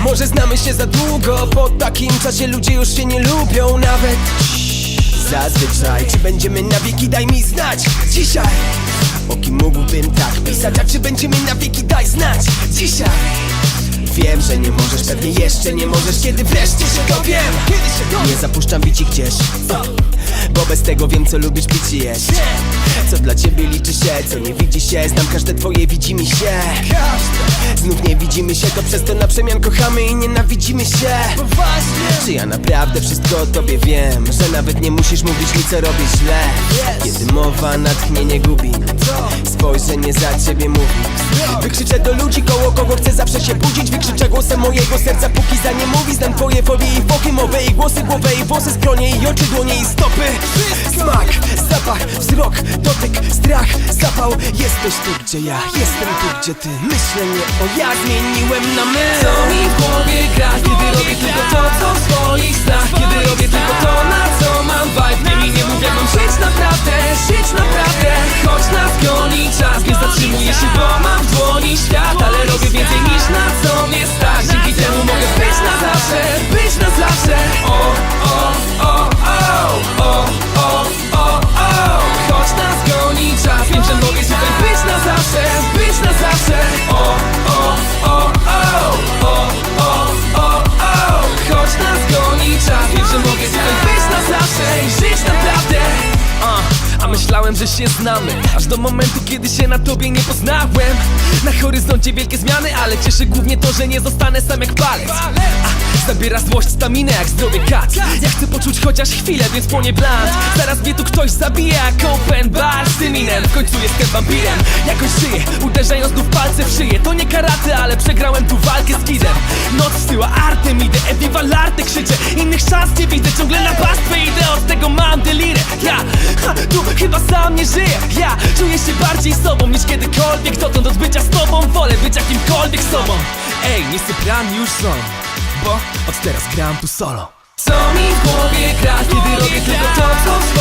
Może znamy się za długo Po takim czasie ludzie już się nie lubią nawet. Zazwyczaj. Czy będziemy na wieki? Daj mi znać. Dzisiaj. O kim mógłbym tak pisać? A czy będziemy na wieki? Daj znać. Dzisiaj. Wiem, że nie możesz, pewnie jeszcze nie możesz. Kiedy wreszcie się dowiem. Kiedy się dowiem. Nie zapuszczam bici gdzieś Bo bez tego wiem co lubisz pić i jeść. Co dla ciebie liczy się, co nie widzi się. Znam każde twoje widzi mi się. Znów nie widzimy się, to przez to na przemian kochamy i nienawidzimy się. Czy ja naprawdę wszystko o tobie wiem Że nawet nie musisz mówić mi co robię źle? Kiedy mowa natchnienie gubi. Spojrzenie za ciebie mówi. Wykrzyczę do ludzi, koło kogo chcę zawsze się budzić. Wykrzyczę głosem mojego serca, póki za nie mówi. Znam twoje folie i foki, mowy i głosy, głowę i włosy Skronie i oczy, dłonie i stopy Smak, zapach, wzrok, dotyk, strach, zapał. Jesteś tu, gdzie ja, jestem tu, gdzie ty. Myślenie o ja zmieniłem na my. Co mi w głowie gra, kiedy robię tylko to, co w swoich snach. Kiedy myślałem, że się znamy Aż do momentu, kiedy się na tobie nie poznałem. Na horyzoncie wielkie zmiany, ale cieszy głównie to, że nie zostanę sam jak palec. A, Zabiera złość staminę jak zdrowy kat Ja chcę poczuć chociaż chwilę, więc płonie bland Zaraz mnie tu ktoś zabija open bar z tym inem W końcu jestem wampirem, jakoś żyję Uderzając znów palce w szyję. To nie karaty, ale przegrałem tu walkę z kidem. Noc wsyła artem, idę ewiwa larty krzyczę Innych szans nie widzę, ciągle na pastwę idę. Od tego mam delirę, ja ha, tu chyba sam nie żyję. Ja czuję się bardziej sobą niż kiedykolwiek. Dotąd od bycia z tobą wolę być jakimkolwiek sobą. Ej, nie sypiam już są Bo od teraz gram tu solo co mi w głowie gra, kiedy robię tylko to, co w